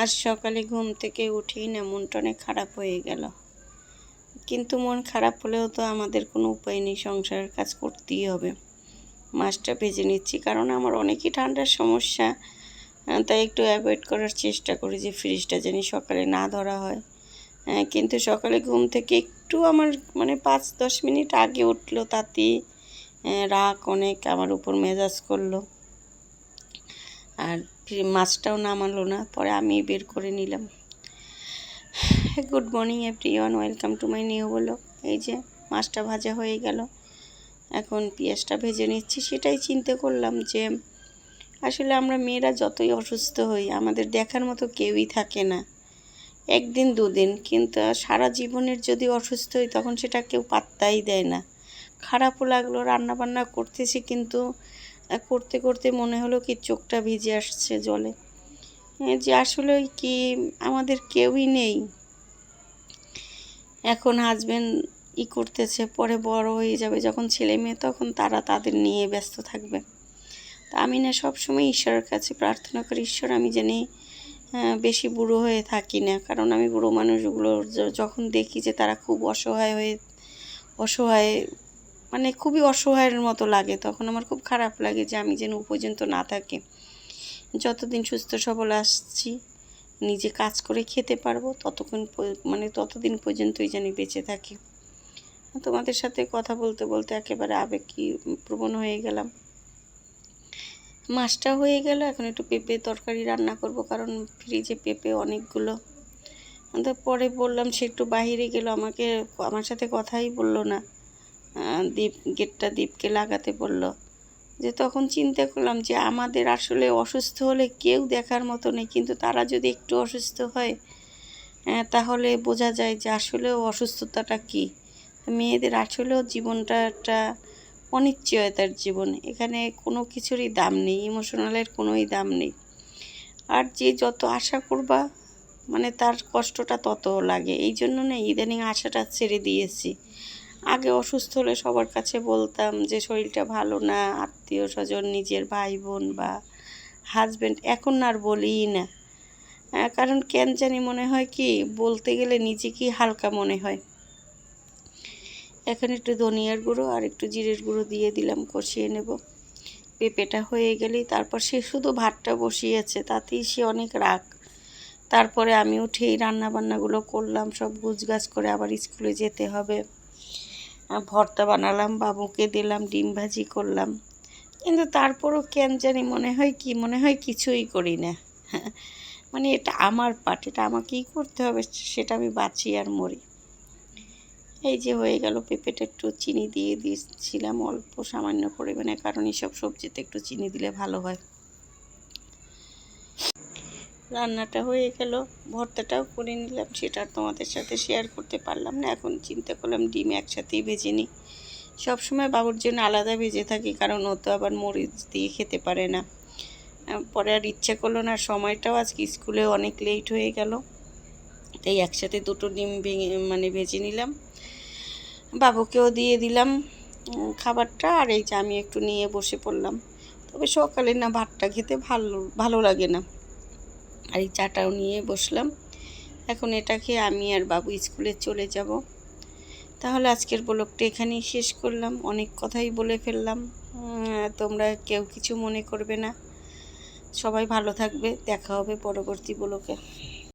আজ সকালে ঘুম থেকে উঠেই না মনটা অনেক খারাপ হয়ে গেল। কিন্তু মন খারাপ হলেও তো আমাদের কোনো উপায় নেই, সংসারের কাজ করতেই হবে। মাছটা ভেজে নিচ্ছি, কারণ আমার অনেকই ঠান্ডার সমস্যা। তাই একটু অ্যাভয়েড করার চেষ্টা করি যে ফ্রিজটা যেন সকালে না ধরা হয়। কিন্তু সকালে ঘুম থেকে একটু আমার মানে পাঁচ দশ মিনিট আগে উঠল তাতে রাগ অনেক আমার উপর মেজাজ করল। আর মাছটাও নামালো না, পরে আমি বের করে নিলাম। Good morning everyone welcome to my new বলো এই যে মাছটা ভাজা হয়ে গেল, এখন পেঁয়াজটা ভেজে নিচ্ছি। সেটাই চিন্তা করলাম যে আসলে আমরা মেয়েরা যতই অসুস্থ হই, আমাদের দেখার মতো কেউই থাকে না। একদিন, দুদিন, কিন্তু সারা জীবনের যদি অসুস্থ হই, তখন সেটা কেউ পাত্তাই দেয় না। খারাপও লাগল রান্না বান্না করতেছি, কিন্তু করতে করতে মনে হলো কি চোখটা ভিজে আসছে জলে। যে আসলে কি আমাদের কেউই নেই। এখন হাজবেন্ড ই করতেছে, পরে বড় হয়ে যাবে যখন ছেলে মেয়ে, তখন তারা তাদের নিয়ে ব্যস্ত থাকবে। তা আমি না সবসময় ঈশ্বরের কাছে প্রার্থনা করি, ঈশ্বর আমি জানি বেশি বুড়ো হয়ে থাকি না। কারণ আমি বুড়ো মানুষগুলো যখন দেখি যে তারা খুব অসহায় হয়ে, অসহায় মানে খুবই অসহায়ের মতো লাগে। তখন আমার খুব খারাপ লাগে যে আমি যেন পর্যন্ত না থাকি। যতদিন সুস্থ সবল আসছি, নিজে কাজ করে খেতে পারব, ততক্ষণ মানে ততদিন পর্যন্তই জানি বেঁচে থাকি। তোমাদের সাথে কথা বলতে বলতে একেবারে আবেগ কি প্রবণ হয়ে গেলাম। মাছটা হয়ে গেল, এখন একটু পেঁপে তরকারি রান্না করব, কারণ ফ্রিজে পেঁপে অনেকগুলো। পরে বললাম সে একটু বাইরে গেল, আমাকে, আমার সাথে কথাই বলল না। দীপ, গেটটা দীপকে লাগাতে বলল। যে তখন চিন্তা করলাম যে আমাদের আসলে অসুস্থ হলে কেউ দেখার মতো নেই, কিন্তু তারা যদি একটু অসুস্থ হয় তাহলে বোঝা যায় যে আসলেও অসুস্থতাটা কী। মেয়েদের আসলেও জীবনটা একটা অনিশ্চয়তার জীবন, এখানে কোনো কিছুরই দাম নেই, ইমোশনালের কোনোই দাম নেই। আর যে যত আশা করবা মানে তার কষ্টটা তত লাগে। এই জন্য না ইদানিং আশাটা ছেড়ে দিয়েছি। আগে অসুস্থ হলে সবার কাছে বলতাম যে শরীরটা ভালো না, আত্মীয় স্বজন, নিজের ভাই বোন বা হাজব্যান্ড এখন আর বলিই না। কারণ কেন জানি মনে হয় কি, বলতে গেলে নিজেকেই হালকা মনে হয়। এখন একটু ধনিয়ার গুঁড়ো আর একটু জিরের গুঁড়ো দিয়ে দিলাম, কষিয়ে নেব। পেঁপেটা হয়ে গেলেই তারপর সে শুধু ভাতটা বসিয়েছে, তাতেই সে অনেক রাগ। তারপরে আমি উঠে এই রান্না বান্নাগুলো করলাম, সব গুছগাছ করে আবার স্কুলে যেতে হবে। ভর্তা বানালাম, বাবুকে দিলাম, ডিম ভাজি করলাম। কিন্তু তারপরও কেন জানি মনে হয় কি, মনে হয় কিছুই করি না। মানে এটা আমার পাট এটা আমাকেই করতে হবে, সেটা আমি বাঁচি আর মরি। এই যে হয়ে গেল পেঁপেটা একটু চিনি দিয়ে দিয়েছিলাম, অল্প সামান্য পরিমাণে, কারণ এইসব সবজিতে একটু চিনি দিলে ভালো হয়। রান্নাটা হয়ে গেল। ভর্তাটাও করে নিলাম, সেটা তোমাদের সাথে শেয়ার করতে পারলাম না। এখন চিন্তা করলাম ডিম একসাথেই ভেজে নিই। সবসময় বাবুর জন্য আলাদা ভেজে থাকি, কারণ ও তো আবার মরিচ দিয়ে খেতে পারে না। পরে আর ইচ্ছা করল না, সময়টাও আজকে স্কুলে অনেক লেট হয়ে গেল। তাই একসাথে দুটো ডিম ভেঙে মানে ভেজে নিলাম। বাবুকেও দিয়ে দিলাম খাবারটা, আর এই যে আমি একটু নিয়ে বসে পড়লাম। তবে সকালে না ভাতটা খেতে ভালো ভালো লাগে না। আর এই চাটাও নিয়ে বসলাম। এখন এটাকে আমি আর বাবু স্কুলে চলে যাব। তাহলে আজকের ব্লগটা এখানেই শেষ করলাম। অনেক কথাই বলে ফেললাম। তোমরা কেউ কিছু মনে করবে না। সবাই ভালো থাকবে। দেখা হবে পরবর্তী ব্লগে।